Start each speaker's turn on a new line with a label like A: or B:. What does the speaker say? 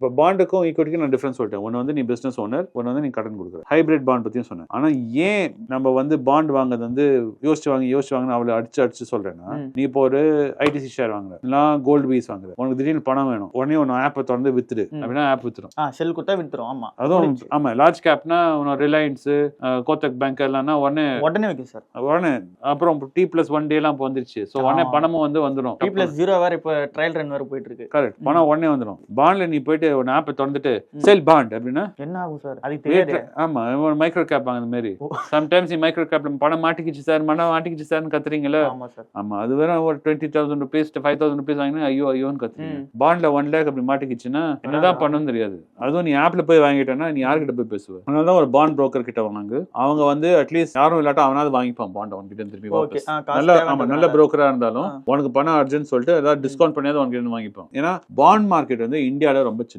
A: இப்போ பாண்டுக்கும் ஈக்விட்டிக்கும் நான் டிஃபரன்ஸ் சொல்லிட்டேன். ஒன்று வந்து நீ பிசினஸ் ஓனர் ஒன்று வந்து நீ கடன் கொடுக்குற. ஹைபிரிட் பாண்ட் பற்றியும் சொன்னேன். ஆனால் ஏன் நம்ம வந்து பாண்ட் வாங்குறது வந்து யோசிச்சு வாங்கி யோசிச்சு வாங்க அவளை அடிச்சு அடிச்சு சொல்றேன்னா
B: ம்.
A: நீ இப்போ ஒரு ஐடிசி ஷேர் வாங்குற. இல்லை கோல்டு பீஸ் வாங்குற. உனக்கு திடீர்னு பணம் வேணும். உடனே ஒன்று ஆப்பை திறந்து வித்துடு. அப்படின்னா ஆப் வித்துரும்.
B: ஆ செல் குத்தா வித்துரும். ஆமா.
A: அதுவும்
B: புரியுது.
A: ஆமா லார்ஜ் கேப்னா ரிலையன்ஸ் கோத்தக் பேங்க் எல்லாம்னா உடனே
B: உடனே வைக்கும் சார்
A: உடனே. அப்புறம் டி பிளஸ் ஒன் டே எல்லாம் இப்போ வந்துருச்சு. ஸோ உடனே. பணமும் வந்து வந்துடும்
B: டி பிளஸ் ஜீரோ வேற இப்ப ட்ரையல் ரன் வேற போயிட்டு இருக்கு.
A: கரெக்ட் பணம் உடனே வந்துடும் பாண்ட்ல நீ போயிட்டு ஒரு ஆப்பை திறந்துட்டு செல் பாண்ட் அப்படின்னா
B: என்ன ஆகும் சார்? அதுக்கு தெரியாது.
A: ஆமா மைக்ரோ கேப் வாங்க மாதிரி. சம்டைம்ஸ் மைக்ரோ கேப்ல பணம் மாட்டிக்கிச்சு சார் பணம் மாட்டிக்கிச்சு சார்னு கத்துறீங்கல்ல?
B: ஆமா சார்.
A: ஆமா அது வேற ஒரு twenty thousand rupees five thousand rupees வாங்கினா ஐயோ ஐயோன்னு கத்துறீங்க. பாண்ட்ல ஒன் லேக் அப்படி மாட்டிக்கிச்சுன்னா என்னதான் பண்ணணும்னு தெரியாது. அதுவும் நீ ஆப்ல போய் வாங்கிட்டேன்னா நீ யார்கிட்ட போய் பேசுவ? அதனால தான் ஒரு பாண்ட் broker கிட்ட வாங்க. அவங்க வந்து அட்லீஸ்ட் யாரும் இல்லாட்டா அவனாவது வாங்கிப்பான் பாண்ட் அவன்கிட்ட இருந்து திருப்பி நல்ல ஆமா நல்ல புரோக்கரா இருந்தாலும் உனக்கு பணம் அர்ஜென்ட் சொல்லிட்டு ஏதாவது டிஸ்கவுண்ட் பண்ணியாவது உனக்கு வாங்கிப்பான். ஏன்னா பாண்ட் மார்க்கெட் வந்து இந்தியால ரொம்ப சின்ன